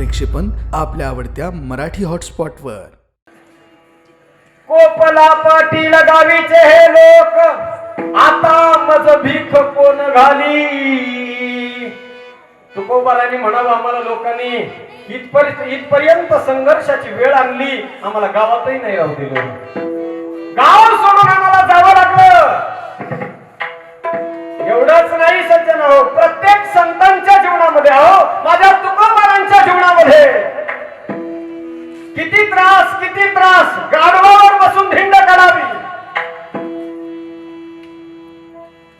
प्रक्षेपण आपल्या आवडत्या मराठी हॉटस्पॉटवर. कोपला पाटील गावीचे हे लोक आता मज भीक कोण घाली? तुकोबारांनी म्हणावं आम्हाला लोकांनी इथपर्यंत इथपर्यंत संघर्षाची वेळ आणली. आम्हाला गावातही नाही राहू दिलं. गाव सोडून आम्हाला जावं लागलं. एवढंच नाही सज्जन हो प्रत्येक संतांच्या जीवनामध्ये अहो माझ्या तुकोबारांच्या जीवनामध्ये. किती त्रास किती त्रास. गाढवावर बसून धिंड करावी.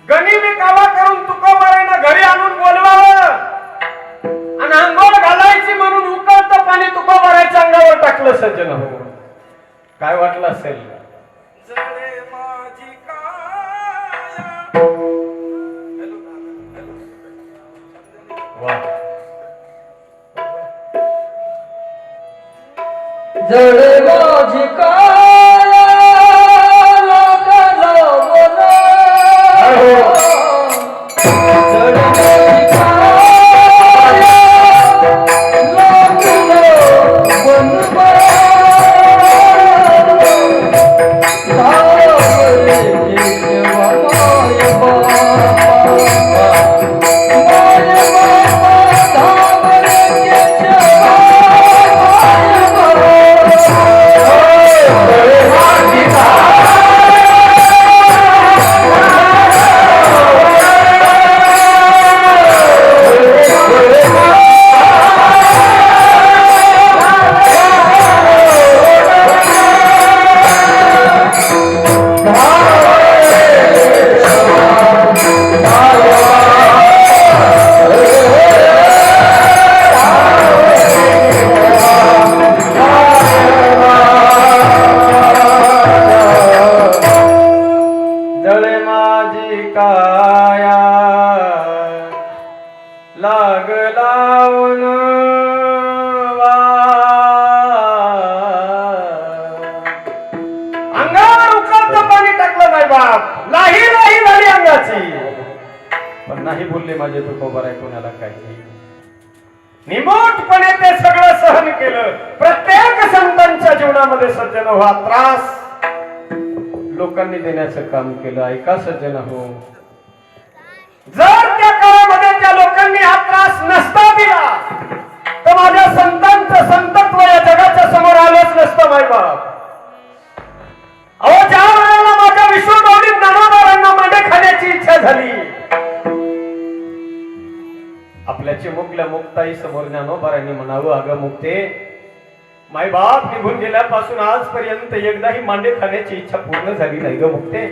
गनिमी कावा करून तुकोबारांना घरी आणून बोलवावं. आणि अंघोळ घालायची म्हणून उकळतं पाणी तुकोबाराच्या अंगावर टाकलं सज्जन हो. काय वाटलं असेल? जड माझी त्रास लोकांनी देण्याचं काम केलं. ऐका सज्जन हो जर त्या काळामध्ये त्या लोकांनी हा त्रास नसता दिला तर माझ्या संतांचं संतत्व या जगाच्या समोर आलंच नसतं माय बाप. अहो ज्या वेळेला माझ्या विश्वगौरी ज्ञानोबारांना मांडे खाण्याची इच्छा झाली आपल्या चिमुकल्या मुक्ताई समोर ज्ञानोबारांनी म्हणावं अगं मुक्ते माय बाप निघून गेल्यापासून आजपर्यंत एकदाही मांडे खाण्याची इच्छा पूर्ण झाली नाही ग मुक्ते.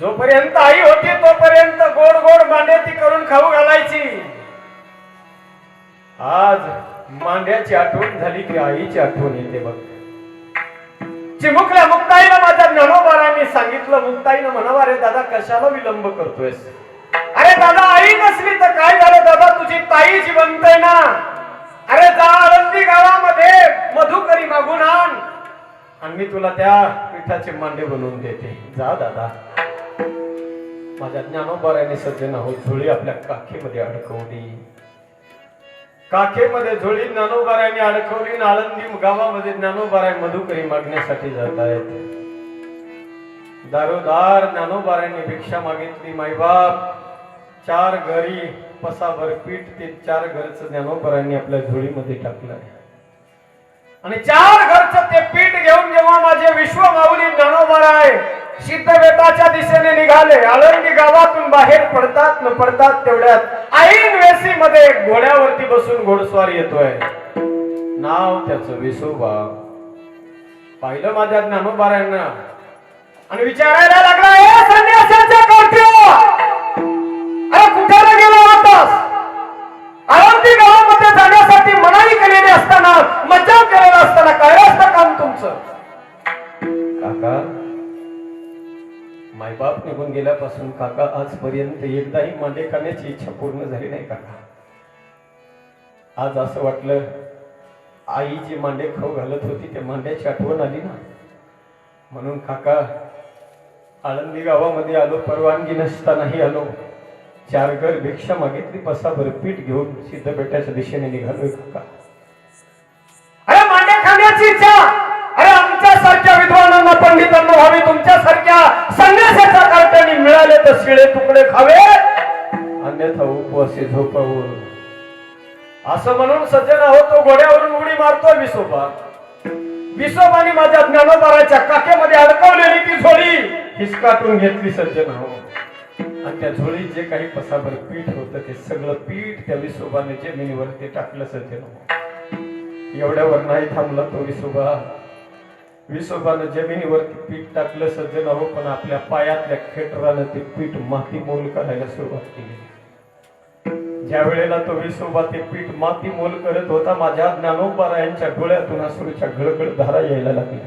जोपर्यंत आई होती तोपर्यंत गोड गोड मांडे ती करून खाऊ घालायची. आज मांड्याची आठवण झाली की आईची आठवण येते बघ. चिमुकल्या मुक्ताईला माझ्या ज्ञानोबारांनी सांगितलं मुक्ताईनं म्हणावा रे दादा कशाला विलंब करतोयस? अरे दादा आई नसली तर काय झालं? दादा तुझी ताई जिवंत आहे ना. अरे जा आळंदी गावामध्ये मधुकरी मागून आण. आणि मी तुला त्या पिठाचे मांडे बनवून देते. जा दादा. माझ्या ज्ञानोबाराने सज्जन हो झोळी आपल्या काखेमध्ये अडकवली. काखेमध्ये झोळी ज्ञानोबाराने अडकवली आळंदी गावामध्ये ज्ञानोबाराय मधुकरी मागण्यासाठी जात आहेत दारोदार ज्ञानोबारांनी भिक्षा मागितली माईबाप. चार घरी पसाभर पीठ ते चार घरचं ज्ञानोबरांनी आपल्या झोळीमध्ये टाकलं आणि चार घरचं ते पीठ घेऊन जेव्हा माझे विश्व माऊली ज्ञानोबाराय सिद्धवेताच्या दिशेने निघाले आळंदी गावातून बाहेर पडतात न पडतात तेवढ्यात ऐन वेसी मध्ये घोड्यावरती बसून घोडस्वार येतोय. नाव त्याच विसोबा. पाहिलं माझ्या ज्ञानोबारांना आणि विचारायला लागला तुमचं? काका मायबाप निघून गेल्यापासून काका आजपर्यंत एकदाही मांडे खाण्याची इच्छा पूर्ण झाली नाही काका. आज असं वाटलं आई जी मांडे खाऊ घालत होती त्या मांड्याची आठवण आली ना? म्हणून काका आळंदी गावामध्ये आलो परवानगी नसतानाही आलो. चार घर भिक्षा मागितली पसाभर पीठ घेऊन सिद्ध बेटाच्या दिशेने निघालोय काका. अरे मांड्या खाण्याची इच्छा! आमच्यासारख्या पंडितांना व्हावी तुमच्यासारख्या संन्यासाच्या कार्ट्याने मिळाले तर शिळे तुकडे खावे अन्यथा उपवासी झोपावून असं म्हणून सज्जन आहोत तो घोड्यावरून उडी मारतो विसोबा. विसोबाने माझ्या ज्ञानोबाराच्या काकेमध्ये अडकवलेली ती झोळी हिसकाटून घेतली सज्जन हो आणि त्या झोळीत जे काही पसाभर पीठ होतं ते सगळं पीठ त्या विसोबाने जमिनीवरती टाकलं सज्जन हो एवढ्यावर नाही थांबला तो विसोबा. विसोबानं जमिनीवरती पीठ टाकलं सज्जन हो पण आपल्या पायातल्या खेटरानं ते पीठ माती मोल करायला सुरुवात केली. ज्या वेळेला तो विसोबा ते पीठ माती मोल करत होता माझ्या ज्ञानोपरायांच्या डोळ्यातून असूच्या गळगळ धारा यायला लागल्या.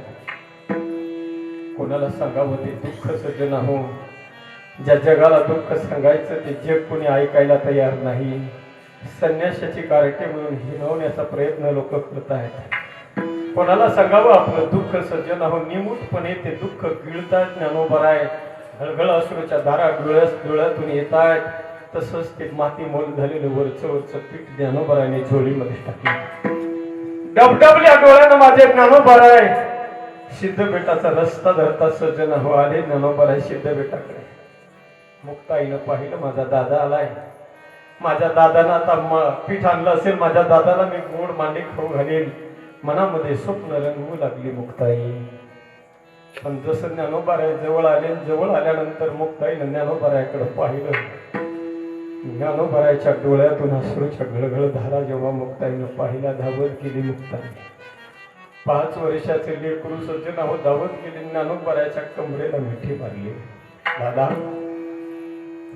कोणाला सांगावं ते दुःख सज्जन हो ज्या जगाला दुःख सांगायचं ते जग कोणी ऐकायला तयार नाही. संन्याशाची कार्टे म्हणून हिनवण्याचा प्रयत्न लोक करत आहेत कोणाला सांगावं? आपलं दुःख सज्जन हो निमूटपणे ते दुःख गिळतात ज्ञानोबर आहे घळघळ अश्रूच्या धारा डोळ्यास डोळ्यातून येत आहेत तसंच ते माती मोल झालेलं वरचं वरचं पीठ ज्ञानोबराने झोळीमध्ये टाकलं. डबडबल्या डोळ्यानं माझे ज्ञानोबर आहे सिद्ध बेटाचा रस्ता धरता सज्जन हो आले ज्ञानोबर आहे सिद्ध बेटाकडे मुक्ताईनं पाहिलं माझा दादा आलाय. माझ्या दादानं आता पीठ आणलं असेल माझ्या दादाला मी गोड मांडी खाऊ घालेन. मनामध्ये स्वप्न रंगवू लागली मुक्ताई. पण जसं ज्ञानोबाराय जवळ आले जवळ आल्यानंतर मुक्ताईनं ज्ञानोबारायाकडे पाहिलं. ज्ञानोबारायच्या डोळ्यातून अश्रूच्या घळघळ धारा जेव्हा मुक्ताईनं पाहिला धावत गेली मुक्ताई. पाच वर्षाचे लेकरू सज्जन आहोत धावत गेले ज्ञानोबारायच्या कमरेला मिठी मारली. दादा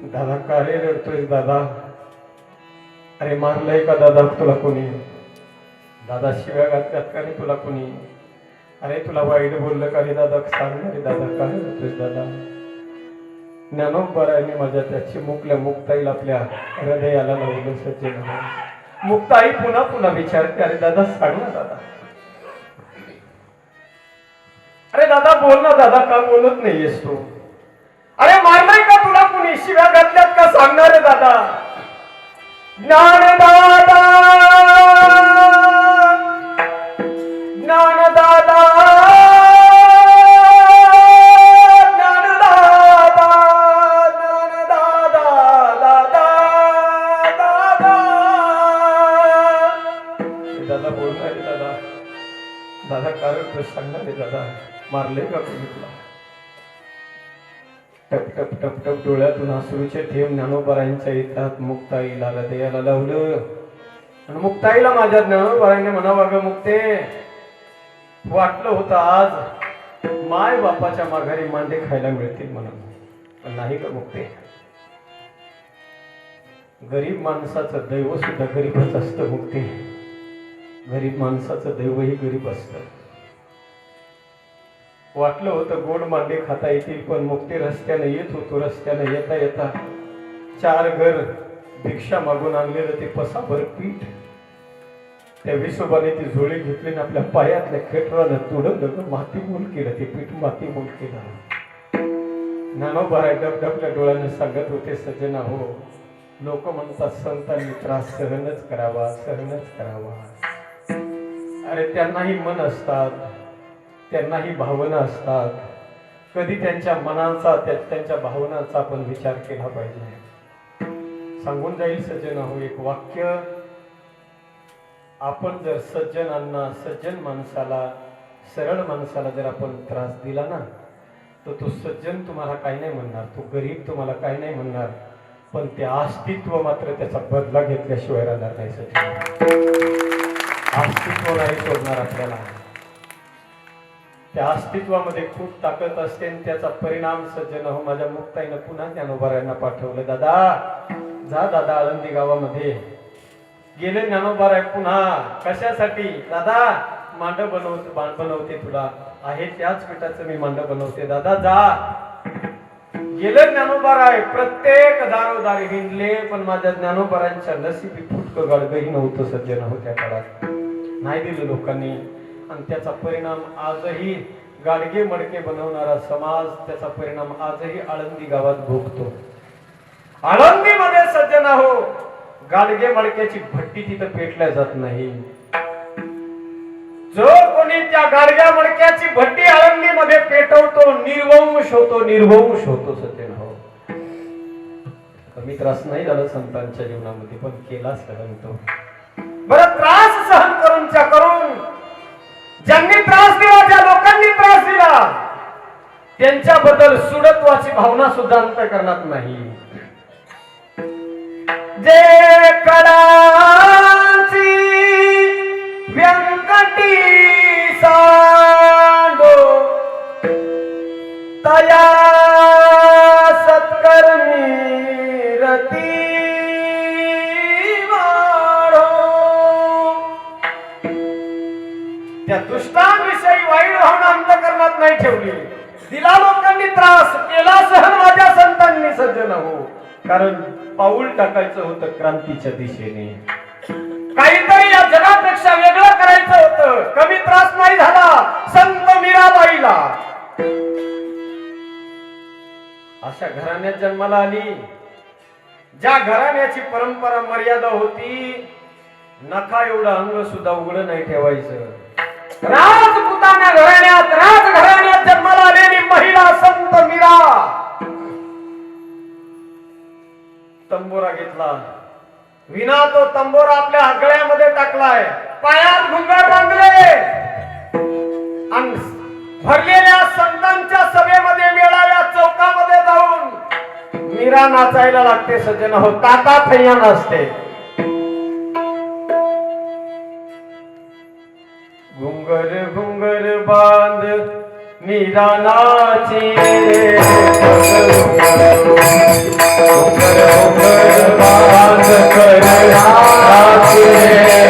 दादा का रे रडतोय दादा? अरे मारलंय का दादा तुला कोणी? दादा शिव्या घातल्यात का रे तुला कुणी? अरे तुला वाईट बोललं का रे दादा? सांग रे दादा काय होतोय दादा? ज्ञानोबराने माझ्या त्याची मुकल्या मुक्ताईला आपल्या हृदयाला लावलं सज्जन. मुक्ताई पुन्हा पुन्हा विचारते अरे दादा सांग ना दादा. अरे दादा बोल ना दादा का बोलत नाहीयेस तू? अरे मारलाय का तुला कुणी? शिव्या घातल्यात का? सांगणार दादा ज्ञान दादा. आहे दादा. दादा कारण तू सांगणार आहे दादा. मारले का कोणी तुला? टप टप टप टप डोळ्यातून हसरूचे थेंब ज्ञानोबरायांच्या येतात. मुक्ताईला हृदयाला लावलं. आणि मुक्ताईला माझ्या ज्ञानोबरांनी म्हणावं ग मुक्ते वाटलं होतं आज माय बापाच्या माघारी मांडे खायला मिळतील म्हणून. पण नाही का मुक्ते? गरीब माणसाचं दैव सुद्धा गरीबच असतं मुक्ते. गरीब माणसाचं दैवही गरीब असतं. वाटलं होतं गोड मांडे खाता येतील पण मुक्ती रस्त्याने येत होतो रस्त्यानं येता येता चार घर भिक्षा मागून आणलेलं ते पसाभर पीठ. त्या विसोबाने ती झोळी घेतली आणि आपल्या पायातल्या खेटरानं तुडवलं माती मोल केलं ते पीठ माती मोल केलं नानोबाराय डबडबल्या डोळ्याने सांगत होते सज्जना हो लोक म्हणतात संतांनी त्रास सहनच करावा सहनच करावा. अरे त्यांनाही मन असतात त्यांनाही भावना असतात. कधी त्यांच्या मनाचा त्या त्यांच्या भावनाचा आपण विचार केला पाहिजे. सांगून जाईल सज्जन हो एक वाक्य. आपण जर सज्जनांना सज्जन माणसाला सरळ माणसाला जर आपण त्रास दिला ना तर तो सज्जन तुम्हाला काही नाही म्हणणार तो गरीब तुम्हाला काही नाही म्हणणार. पण ते अस्तित्व मात्र त्याचा बदला घेतल्याशिवाय राहणार नाही सज्जन. अस्तित्व नाही सोडणार आपल्याला. त्या अस्तित्वामध्ये खूप ताकद असते आणि त्याचा परिणाम सज्जन हो माझ्या मुक्ताईनं पुन्हा ज्ञानोबारायांना पाठवलं. दादा जा दादा आळंदी गावामध्ये. गेले ज्ञानोबाराय पुन्हा. कशासाठी? दादा मांड बनवत बाण बनवते तुला. आहे त्याच पिठाचं मी मांड बनवते. दादा जा. गेलं ज्ञानोबाराय. प्रत्येक दारोदारी हिंडले पण माझ्या ज्ञानोबारांच्या नशिबी फुटकं गडगही नव्हतं सज्जन हो त्या काळात. नाही दिलं लोकांनी. आणि त्याचा परिणाम आजही गाडगे मडके बनवणारा समाज त्याचा परिणाम आजही आळंदी गावात भोगतो. आळंदीमध्ये सज्जन हो गाडगे मडक्याची भट्टी तिथं पेटल्या जात नाही. जो कोणी त्या गाडग्या मडक्याची भट्टी आळंदीमध्ये पेटवतो निर्वंश होतो निर्वंश होतो सज्जन हो कमी त्रास नाही झाला संतांच्या जीवनामध्ये पण केला सहन तो. बरं त्रास सहन करूनच्या करून ज्यांनी त्रास दिला ज्या लोकांनी त्रास दिला त्यांच्याबद्दल सुडत्वाची भावना सुद्धा अंतकरणात नाही. जे कडाची व्यंकटी सांडो तया नाही ठेवली. दिला लोकांनी त्रास केला सहन माझ्या संतांनी सज्जन हो. कारण पाऊल टाकायचं होतं क्रांतीच्या दिशेने. काहीतरी या जगापेक्षा वेगळं करायचं होतं. कमी त्रास नाही झाला संत मीराबाईला. अशा घराण्यात जन्माला आली. ज्या घराण्याची परंपरा मर्यादा होती नका एवढं अंग सुद्धा उघड नाही ठेवायचं. राजपुताना घराण्यात राज घराण्यात जन्माला आलेली महिला संत मीरा. तंबोरा घेतला. विना तो तंबोरा आपल्या आगळ्यामध्ये टाकलाय. पायात घुंगळ बांधले. आणि भरलेल्या संतांच्या सभेमध्ये मेळाव्या चौकामध्ये जाऊन मीरा नाचायला लागते सज्जन. हो ताता थैया नाचते. घुंगर घुंगर बांध मीरा नाची रे घुंगर घुंगर बांध कर नाची रे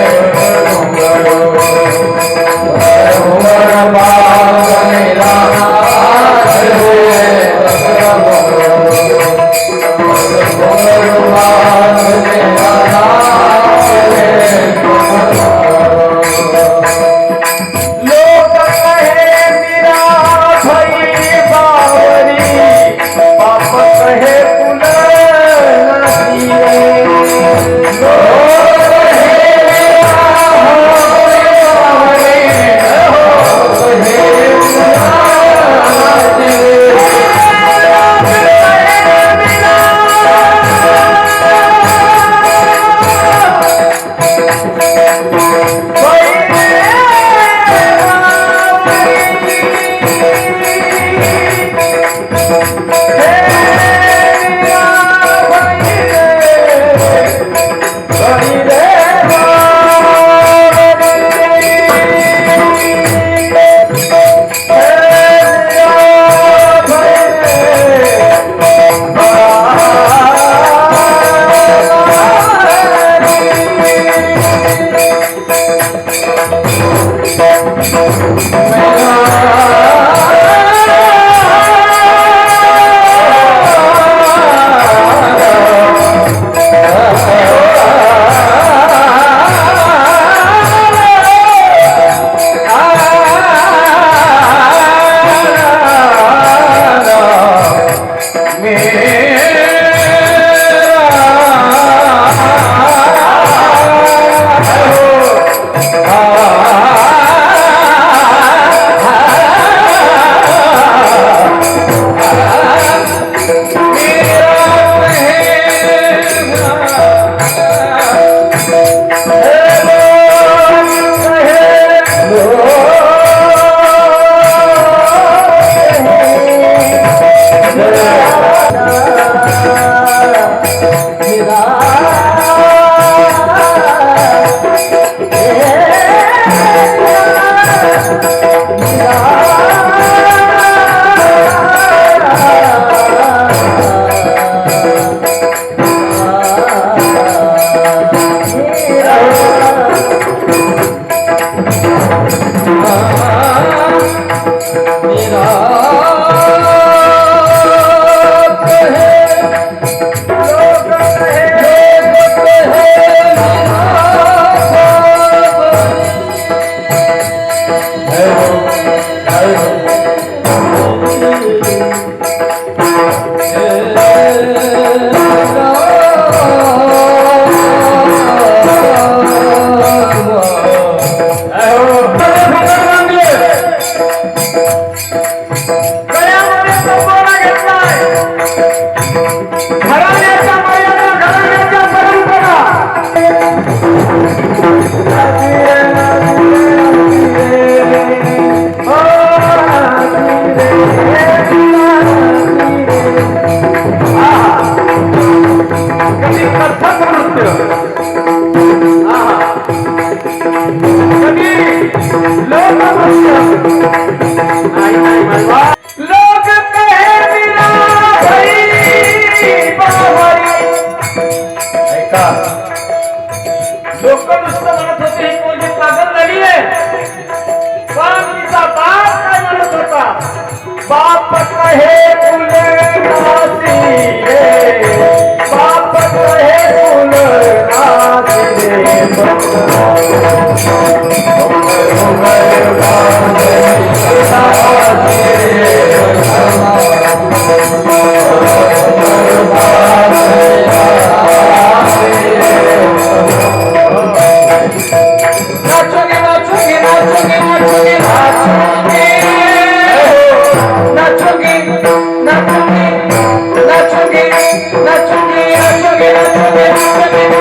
Thank you.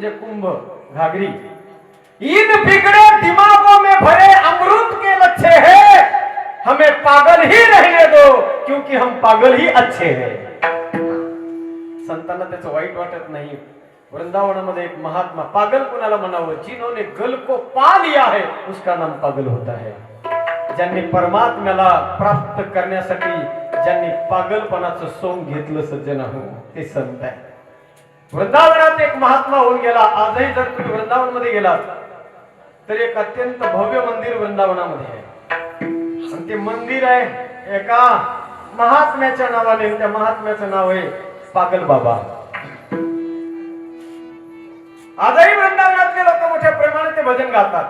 म्हणजे कुंभ घागरी. इन बिगड़े दिमागों में भरे अमृत के लच्छे है। हमें पागल ही रहने दो क्योंकि हम पागल ही अच्छे हैं। संतांना त्याचं वाईट वाटत नाही. वृंदावनामध्ये एक महात्मा पागल कोणाला म्हणावं? जिन्होंने गल को पा लिया है उसका नाम पागल होता है. ज्यांनी परमात्म्याला प्राप्त करण्यासाठी ज्यांनी पागलपणाचं सोंग घेतलं सज्जन हो ते संत आहे वृंदावनात एक महात्मा होऊन गेला. आजही जर तुम्ही वृंदावनमध्ये गेलात तर एक अत्यंत भव्य मंदिर वृंदावनामध्ये आहे. आणि ते मंदिर आहे एका महात्म्याच्या नावाने त्या महात्म्याचं नाव आहे पागल बाबा. आजही वृंदावनातले लोक मोठ्या प्रमाणात ते भजन गातात.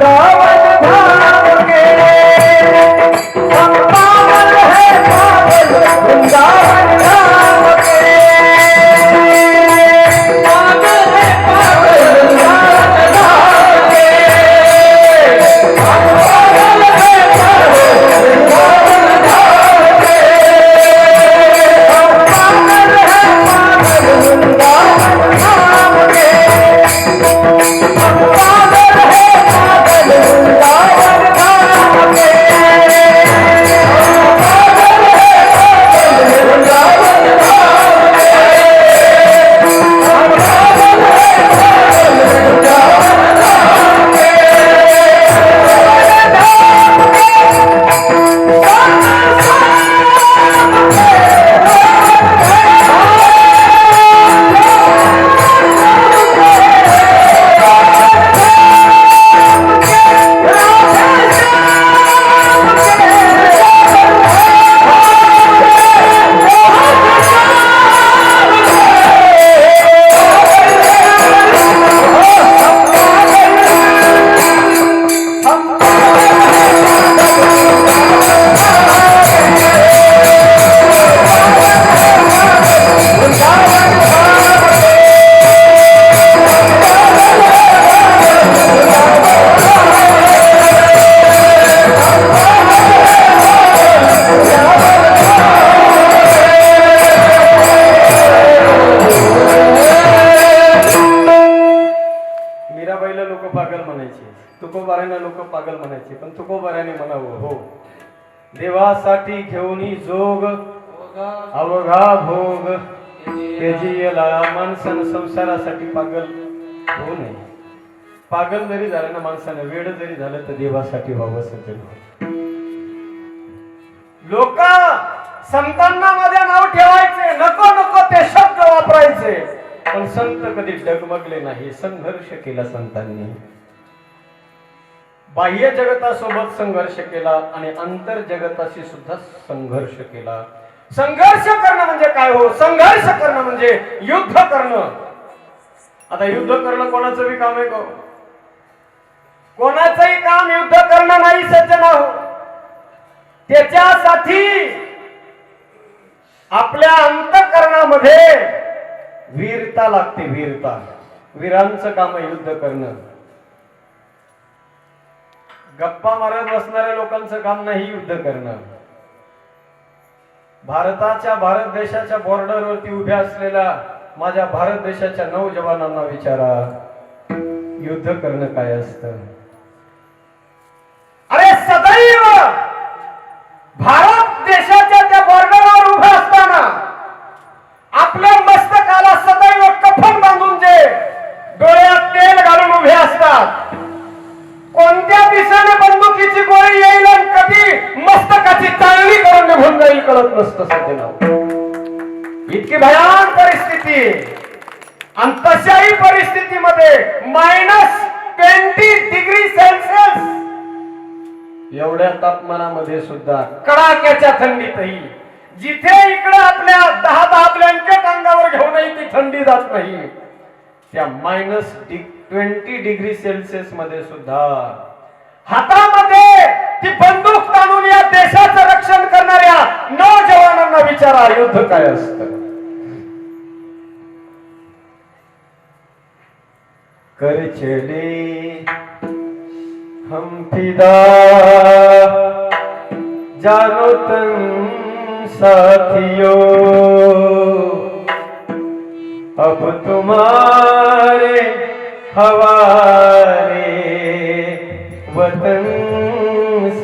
पागल देवासाठी घेऊन जोग अवघा भोग तेजियला माणसानं संसारासाठी पागल होऊ नये. पागल जरी झालं ना माणसानं वेळ जरी झालं तर देवासाठी व्हावं सजन लोक संतांना मध्ये नाव ठेवायचे नको नको ते शब्द वापरायचे. पण संत कधी डगमगले नाही संघर्ष केला संतांनी. बाह्य जगतासोबत संघर्ष केला आणि अंतर जगताशी सुद्धा संघर्ष केला. संघर्ष करणं म्हणजे काय हो? संघर्ष करणं म्हणजे युद्ध करणं. आता युद्ध करणं कोणाचं बी काम आहे का हो? कोणाचंही काम युद्ध करणं नाही सज्जना हो. त्याच्यासाठी आपल्या अंतकरणामध्ये वीरता लागते वीरता. वीरांचं काम युद्ध करणं. गप्पा मारत बसणाऱ्या लोकांचं काम नाही युद्ध करणं. भारताच्या भारत देशाच्या बॉर्डरवरती उभ्या असलेल्या माझ्या भारत देशाच्या नऊ जवानांना विचारा युद्ध करणं काय असतं? अरे सदैव! भारत देशाच्या त्या बॉर्डरवर उभे असताना आपल्या मस्तकाला सदैव कफन बांधून जे डोळ्यात तेल घालून उभे असतात. कोणत्या दिशेने बंदुकीची गोळी येईल आणि कधी मस्तकाची चांगली करून निघून जाईल कळत नसतं सध्या इतकी भयान परिस्थिती. आणि तशाही परिस्थितीमध्ये मायनस ट्वेंटी डिग्री सेल्सिअस एवढ्या तापमानामध्ये सुद्धा कडाक्याच्या थंडीतही. जिथे इकडे आपल्या दहा दहा ब्लँकेट अंगावर घेऊनही ती थंडी जात नाही. त्या मायनस ट्वेंटी डिग्री सेल्सिअसमध्ये सुद्धा. हातामध्ये ती बंदूक ताणून या देशाचं रक्षण करणाऱ्या नौजवानांना विचारा युद्ध काय असतं? कर चले हम फिदा. जानो तन साथियों अब तुम्हारे हवारे वतन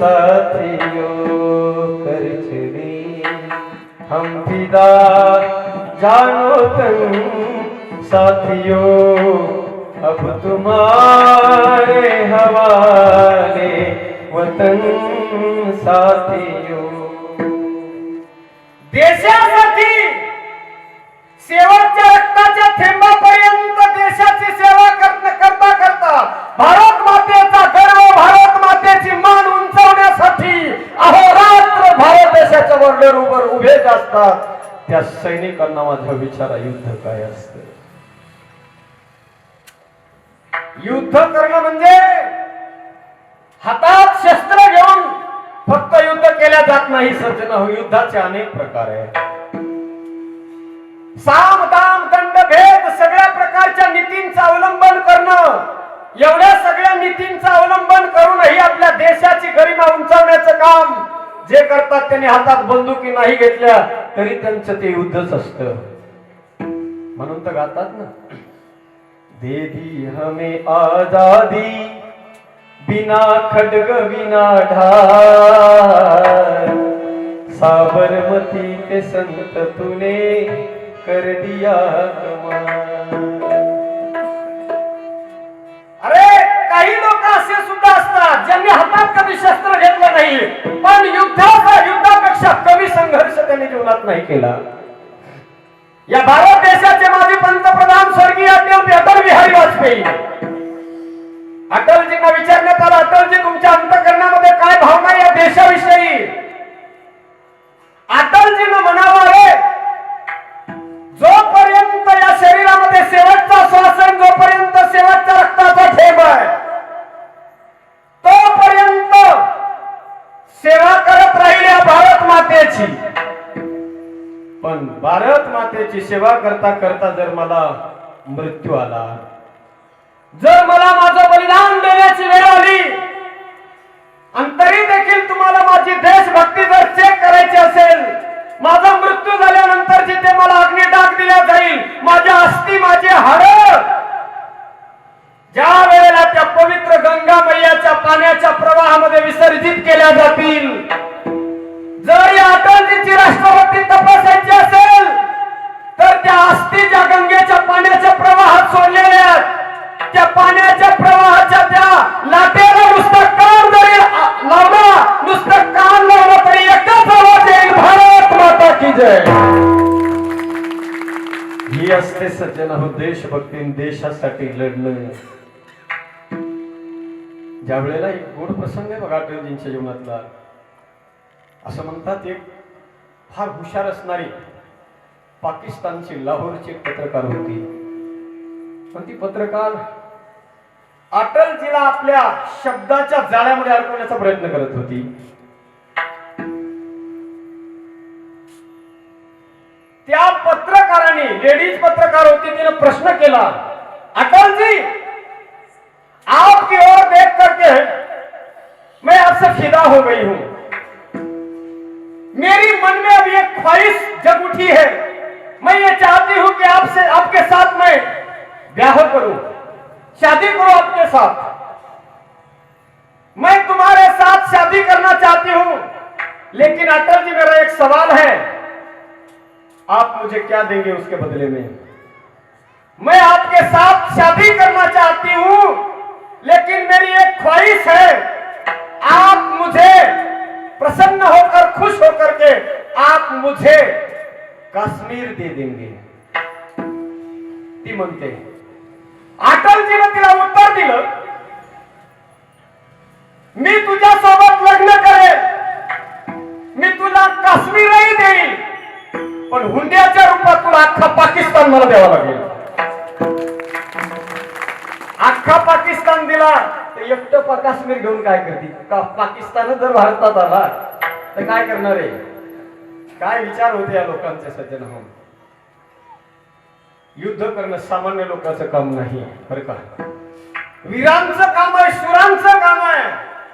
साथियों कर चले हम फिदा जानो तन साथियों अब तुम्हारे हवाले वतन साथियों। देशासाठी शेवटच्या रक्ताच्या थेंबापर्यंत देशाची सेवा करत- करता करता भारत मातेचा गर्व भारत मातेची मान उंचावण्यासाठी अहोरात्र भारत देशाच्या बॉर्डर उभे जे असतात त्या सैनिकांना माझा विचार युद्ध काय असते? युद्ध करणं म्हणजे हातात शस्त्र घेऊन फक्त युद्ध केल्या जात नाही सज्जन. हो युद्धाचे अनेक प्रकार आहेत. साम दाम दंड भेद सगळ्या प्रकारच्या नीतींचं अवलंबन करणं. एवढ्या सगळ्या नीतींचं अवलंबन करूनही आपल्या देशाची गरिमा उंचावण्याचं काम जे करतात त्यांनी हातात बंदुकी नाही घेतल्या तरी त्यांचं ते युद्धच असत. म्हणून तर गातात ना दे दी हमें आजादी बिना खडग बिना ढाल. साबरमती ते संत तुने कर दिया अरे काही लोक असे सुद्धा असतात ज्यांनी हातात कधी शस्त्र घेतलं नाही पण युद्धाचा युद्धापेक्षा कमी संघर्ष त्यांनी जीवनात नाही केला. या भारत देशाचे माजी पंतप्रधान स्वर्गीय अटल बिहारी वाजपेयी. अटलजींना विचारण्यात आलं अटलजी तुमच्या अंतकरणामध्ये काय भावना या देशाविषयी? अटलजीनं म्हणावं अरे जोपर्यंत या शरीरामध्ये शेवटचा श्वासन जोपर्यंत शेवटचा रक्ताचा ठेब आहे तोपर्यंत सेवा करत राहिल्या भारत मातेची. पण भारत मातेची सेवा करता करता जर मला मृत्यू आला जर मला माझं बलिदान देण्याची वेळ आली आणि तरी देखील तुम्हाला माझी देशभक्ती जर चेक करायची असेल माझा मृत्यू झाल्यानंतर जिथे मला अग्नि जाईल. माझ्या अस्थि माझे हाड ज्या वेळेला त्या पवित्र गंगा मैयाच्या पाण्याच्या प्रवाहामध्ये विसर्जित केल्या जातील जर या अटलजीची राष्ट्रभक्ती तपासायची असेल तर त्या अस्थी ज्या गंगेच्या पाण्याच्या प्रवाहात सोडलेल्या त्या पाण्याच्या प्रवाहाच्या त्या लाटेला नुसतं काम जरी लावला नुसतं काम लावलं तरी एकच आवाज येईल. भारत माता की जय. ही असते सज्जन हो देशभक्तीन देशासाठी लढणं ज्या वेळेला एक गोड प्रसंग आहे बघा अटलजींच्या जीवनातला. असं म्हणतात एक फार हुशार असणारी पाकिस्तानची लाहोरची पत्रकार होती. पण ती पत्रकार अटलजीला आपल्या शब्दाच्या जाळ्यामध्ये अडकवण्याचा प्रयत्न करत होती. लेडीज़ पत्रकार होती, तिने प्रश्न केला अटल जी आपकी ओर देख करके मैं आपसे फिदा हो गई हूँ। मेरी मन में अभी एक ख्वाहिश जग उठी है। मैं ये चाहती हूँ कि आपसे, आपके साथ मैं ब्याह करूँ। शादी करूँ आपके साथ। मैं तुम्हारे साथ शादी करना चाहती हूँ, लेकिन अटल जी मेरा एक सवाल है। आप मुझे क्या देंगे उसके बदले में? मैं आपके साथ शादी करना चाहती हूं लेकिन मेरी एक ख्वाहिश है। आप मुझे प्रसन्न होकर खुश होकर के आप मुझे काश्मीर दे देंगे। ती म्हणते अटलजीनं तिला उत्तर दिलं। मी तुझ्या सोबत लग्न करेन। मी तुला काश्मीरही देईल पण हुंड्याच्या रूपात तुला अख्खा पाकिस्तान मला द्यावा लागेल. अख्खा पाकिस्तान दिला तर एकटं काश्मीर घेऊन काय करते? का पाकिस्तान जर भारतात आला तर काय करणार आहे? काय विचार होते या लोकांचे सज्जन हो? युद्ध करणं सामान्य लोकांचं काम नाही बरं का? वीरांचं काम आहे शुरांचं काम आहे.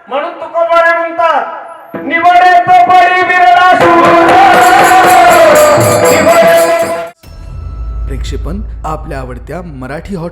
म्हणून तुकोबारे म्हणतात निवडे तो परी विरला शूर. प्रक्षेपण आपल्या आवडत्या मराठी हॉट